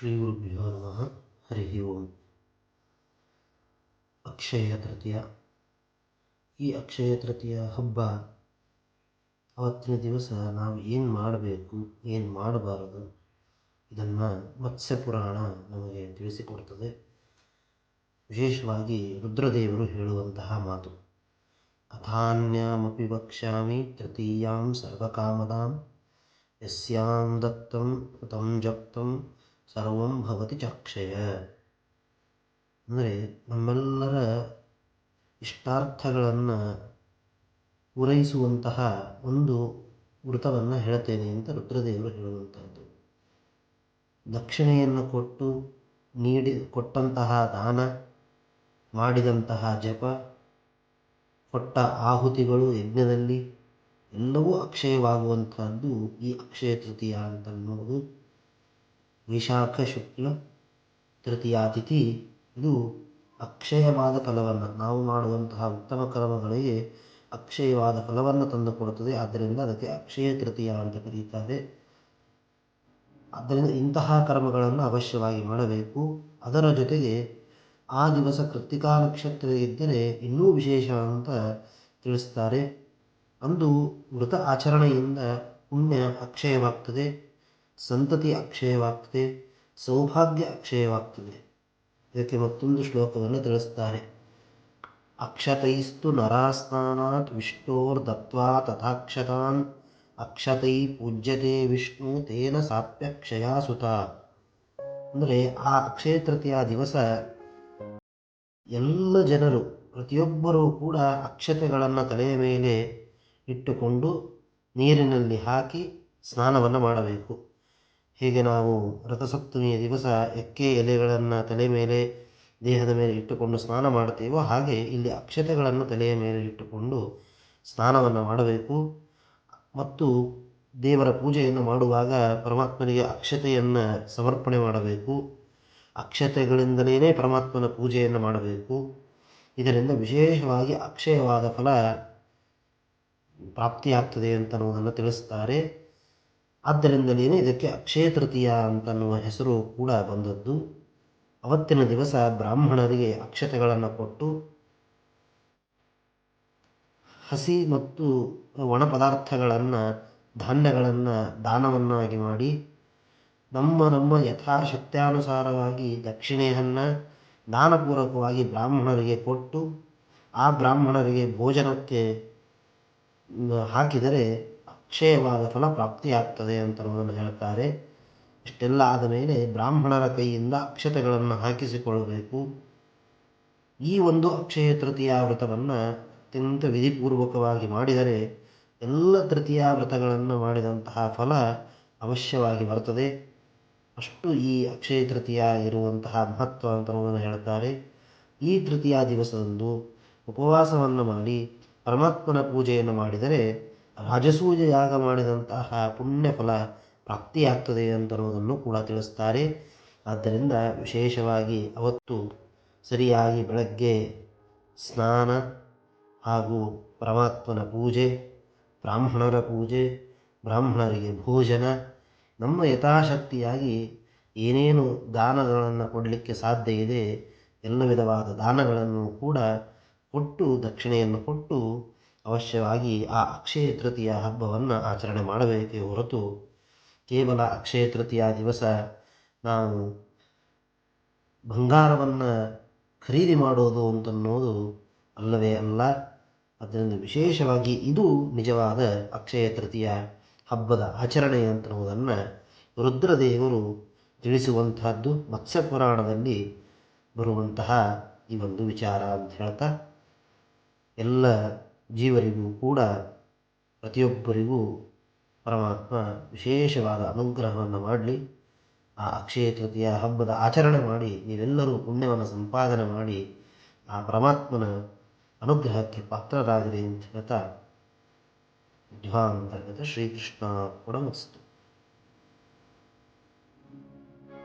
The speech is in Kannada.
ಶ್ರೀ ಗುರುಭ್ಯೋ ನಮಃ. ಹರಿ ಓಂ. ಅಕ್ಷಯ ತೃತೀಯ. ಈ ಅಕ್ಷಯ ತೃತೀಯ ಹಬ್ಬ, ಅವತ್ತಿನ ದಿವಸ ನಾವು ಏನು ಮಾಡಬೇಕು, ಏನು ಮಾಡಬಾರದು, ಇದನ್ನು ಮತ್ಸ್ಯ ಪುರಾಣ ನಮಗೆ ತಿಳಿಸಿಕೊಡ್ತದೆ. ವಿಶೇಷವಾಗಿ ರುದ್ರದೇವರು ಹೇಳುವಂತಹ ಮಾತು. ಅಥಾನ್ಯಾಮಪಿ ವಕ್ಷ್ಯಾಮಿ ತೃತೀಯಾಂ ಸರ್ವಕಾಮದಾಂ, ಯಸ್ಯಾಂ ದತ್ತಂ, ಕೃತಂ ಜಪ್ತಂ ಸರ್ವಂ ಭವತಿ ಚಕ್ಷಯ ಅಂದರೆ ನಮ್ಮೆಲ್ಲರ ಇಷ್ಟಾರ್ಥಗಳನ್ನು ಪೂರೈಸುವಂತಹ ಒಂದು ವೃತವನ್ನು ಹೇಳ್ತೇನೆ ಅಂತ ರುದ್ರದೇವರು ಹೇಳುವಂಥದ್ದು ದಕ್ಷಿಣೆಯನ್ನು ಕೊಟ್ಟು ನೀಡಿ ಕೊಟ್ಟಂತಹ ದಾನ ಮಾಡಿದಂತಹ ಜಪ ಕೊಟ್ಟ ಆಹುತಿಗಳು ಯಜ್ಞದಲ್ಲಿ ಎಲ್ಲವೂ ಅಕ್ಷಯವಾಗುವಂಥದ್ದು ಈ ಅಕ್ಷಯ ತೃತೀಯ ಅಂತ ಅನ್ನೋದು ವಿಶಾಖ ಶುಕ್ಲ ತೃತೀಯಾತಿಥಿ. ಇದು ಅಕ್ಷಯವಾದ ಫಲವನ್ನು, ನಾವು ಮಾಡುವಂತಹ ಉತ್ತಮ ಕರ್ಮಗಳಿಗೆ ಅಕ್ಷಯವಾದ ಫಲವನ್ನು ತಂದುಕೊಡುತ್ತದೆ. ಆದ್ದರಿಂದ ಅದಕ್ಕೆ ಅಕ್ಷಯ ತೃತೀಯ ಅಂತ ಕರೀತಾರೆ. ಆದ್ದರಿಂದ ಇಂತಹ ಕರ್ಮಗಳನ್ನು ಅವಶ್ಯವಾಗಿ ಮಾಡಬೇಕು. ಅದರ ಜೊತೆಗೆ ಆ ದಿವಸ ಕೃತಿಕಾ ನಕ್ಷತ್ರ ಇದ್ದರೆ ಇನ್ನೂ ವಿಶೇಷ ಅಂತ ತಿಳಿಸ್ತಾರೆ. ಅಂದು ಮೃತ ಆಚರಣೆಯಿಂದ ಪುಣ್ಯ ಅಕ್ಷಯವಾಗ್ತದೆ. ಸಂತತಿ ಅಕ್ಷಯವಾಗ್ತದೆ, ಸೌಭಾಗ್ಯ ಅಕ್ಷಯವಾಗ್ತದೆ. ಇದಕ್ಕೆ ಮತ್ತೊಂದು ಶ್ಲೋಕವನ್ನು ತಿಳಿಸ್ತಾರೆ. ಅಕ್ಷತೈಸ್ತು ನರಾಸ್ನಾನಾತ್ ವಿಷ್ಣೋರ್ದತ್ವಾ ತಥಾಕ್ಷತಾನ್, ಅಕ್ಷತೈ ಪೂಜ್ಯತೆ ವಿಷ್ಣು ತೇನ ಸಾಪ್ಯಕ್ಷಯ ಸುತ. ಅಂದರೆ ಆ ಅಕ್ಷಯ ತೃತೀಯ ದಿವಸ ಎಲ್ಲ ಜನರು, ಪ್ರತಿಯೊಬ್ಬರೂ ಕೂಡ ಅಕ್ಷತೆಗಳನ್ನು ತಲೆಯ ಮೇಲೆ ಇಟ್ಟುಕೊಂಡು ನೀರಿನಲ್ಲಿ ಹಾಕಿ ಸ್ನಾನವನ್ನು ಮಾಡಬೇಕು. ಹೀಗೆ ನಾವು ರಥಸಪ್ತಮಿಯ ದಿವಸ ಎಕ್ಕೆ ಎಲೆಗಳನ್ನು ತಲೆ ಮೇಲೆ, ದೇಹದ ಮೇಲೆ ಇಟ್ಟುಕೊಂಡು ಸ್ನಾನ ಮಾಡ್ತೇವೋ ಹಾಗೆ ಇಲ್ಲಿ ಅಕ್ಷತೆಗಳನ್ನು ತಲೆಯ ಮೇಲೆ ಇಟ್ಟುಕೊಂಡು ಸ್ನಾನವನ್ನು ಮಾಡಬೇಕು. ಮತ್ತು ದೇವರ ಪೂಜೆಯನ್ನು ಮಾಡುವಾಗ ಪರಮಾತ್ಮನಿಗೆ ಅಕ್ಷತೆಯನ್ನು ಸಮರ್ಪಣೆ ಮಾಡಬೇಕು. ಅಕ್ಷತೆಗಳಿಂದಲೇ ಪರಮಾತ್ಮನ ಪೂಜೆಯನ್ನು ಮಾಡಬೇಕು. ಇದರಿಂದ ವಿಶೇಷವಾಗಿ ಅಕ್ಷಯವಾದ ಫಲ ಪ್ರಾಪ್ತಿಯಾಗ್ತದೆ ಅಂತ ಅನ್ನೋದನ್ನು ತಿಳಿಸ್ತಾರೆ. ಆದ್ದರಿಂದಲೇ ಇದಕ್ಕೆ ಅಕ್ಷಯ ತೃತೀಯ ಅಂತನ್ನುವ ಹೆಸರು ಕೂಡ ಬಂದದ್ದು. ಅವತ್ತಿನ ದಿವಸ ಬ್ರಾಹ್ಮಣರಿಗೆ ಅಕ್ಷತೆಗಳನ್ನು ಕೊಟ್ಟು ಹಸಿ ಮತ್ತು ಒಣ ಪದಾರ್ಥಗಳನ್ನು, ಧಾನ್ಯಗಳನ್ನು ದಾನವನ್ನಾಗಿ ಮಾಡಿ ನಮ್ಮ ನಮ್ಮ ಯಥಾಶಕ್ತ್ಯಾನುಸಾರವಾಗಿ ದಕ್ಷಿಣೆಯನ್ನು ದಾನಪೂರ್ವಕವಾಗಿ ಬ್ರಾಹ್ಮಣರಿಗೆ ಕೊಟ್ಟು, ಆ ಬ್ರಾಹ್ಮಣರಿಗೆ ಭೋಜನಕ್ಕೆ ಹಾಕಿದರೆ ಅಕ್ಷಯವಾದ ಫಲ ಪ್ರಾಪ್ತಿಯಾಗ್ತದೆ ಅಂತ ಅನ್ನೋದನ್ನು ಹೇಳ್ತಾರೆ. ಇಷ್ಟೆಲ್ಲ ಆದ ಮೇಲೆ ಬ್ರಾಹ್ಮಣರ ಕೈಯಿಂದ ಅಕ್ಷತೆಗಳನ್ನು ಹಾಕಿಸಿಕೊಳ್ಳಬೇಕು. ಈ ಒಂದು ಅಕ್ಷಯ ತೃತೀಯ ವ್ರತವನ್ನು ಅತ್ಯಂತ ವಿಧಿಪೂರ್ವಕವಾಗಿ ಮಾಡಿದರೆ ಎಲ್ಲ ತೃತೀಯ ವ್ರತಗಳನ್ನು ಮಾಡಿದಂತಹ ಫಲ ಅವಶ್ಯವಾಗಿ ಬರ್ತದೆ ಅಷ್ಟು ಈ ಅಕ್ಷಯ ತೃತೀಯ ಇರುವಂತಹ ಮಹತ್ವ ಅಂತ ಅನ್ನೋದನ್ನು ಹೇಳ್ತಾರೆ. ಈ ತೃತೀಯ ದಿವಸದಂದು ಉಪವಾಸವನ್ನು ಮಾಡಿ ಪರಮಾತ್ಮನ ಪೂಜೆಯನ್ನು ಮಾಡಿದರೆ ರಾಜಸೂಯ ಯಾಗ ಮಾಡಿದಂತಹ ಪುಣ್ಯ ಫಲ ಪ್ರಾಪ್ತಿಯಾಗ್ತದೆ ಅಂತನ್ನುವುದನ್ನು ಕೂಡ ತಿಳಿಸ್ತಾರೆ. ಆದ್ದರಿಂದ ವಿಶೇಷವಾಗಿ ಅವತ್ತು ಸರಿಯಾಗಿ ಬೆಳಗ್ಗೆ ಸ್ನಾನ ಹಾಗೂ ಪರಮಾತ್ಮನ ಪೂಜೆ, ಬ್ರಾಹ್ಮಣರ ಪೂಜೆ, ಬ್ರಾಹ್ಮಣರಿಗೆ ಭೋಜನ, ನಮ್ಮ ಯಥಾಶಕ್ತಿಯಾಗಿ ಏನೇನು ದಾನಗಳನ್ನು ಕೊಡಲಿಕ್ಕೆ ಸಾಧ್ಯ ಇದೆ, ಎಲ್ಲ ವಿಧವಾದ ದಾನಗಳನ್ನು ಕೂಡ ಕೊಟ್ಟು, ದಕ್ಷಿಣೆಯನ್ನು ಕೊಟ್ಟು ಅವಶ್ಯವಾಗಿ ಆ ಅಕ್ಷಯ ತೃತೀಯ ಹಬ್ಬವನ್ನು ಆಚರಣೆ ಮಾಡಬೇಕೇ ಹೊರತು ಕೇವಲ ಅಕ್ಷಯ ತೃತೀಯ ದಿವಸ ನಾವು ಬಂಗಾರವನ್ನು ಖರೀದಿ ಮಾಡೋದು ಅಂತನ್ನೋದು ಅಲ್ಲವೇ ಅಲ್ಲ. ಅದರಿಂದ ವಿಶೇಷವಾಗಿ ಇದು ನಿಜವಾದ ಅಕ್ಷಯ ತೃತೀಯ ಹಬ್ಬದ ಆಚರಣೆ ಅಂತನ್ನುವುದನ್ನು ರುದ್ರದೇವರು ತಿಳಿಸುವಂತಹದ್ದು ಮತ್ಸ್ಯ ಪುರಾಣದಲ್ಲಿ ಬರುವಂತಹ ಈ ಒಂದು ವಿಚಾರ ಅಂತ ಹೇಳ್ತಾ ಎಲ್ಲ ಜೀವರಿಗೂ ಕೂಡ ಪ್ರತಿಯೊಬ್ಬರಿಗೂ ಪರಮಾತ್ಮ ವಿಶೇಷವಾದ ಅನುಗ್ರಹವನ್ನು ಮಾಡಲಿ. ಆ ಅಕ್ಷಯ ತೃತೀಯ ಹಬ್ಬದ ಆಚರಣೆ ಮಾಡಿ, ನೀವೆಲ್ಲರೂ ಪುಣ್ಯವನ್ನು ಸಂಪಾದನೆ ಮಾಡಿ, ಆ ಪರಮಾತ್ಮನ ಅನುಗ್ರಹಕ್ಕೆ ಪಾತ್ರರಾಗಿರಿ ಅಂತ ಹೇಳ್ತಾ ಧ್ವಾಂತರ್ಗತ ಶ್ರೀಕೃಷ್ಣ ಕೂಡ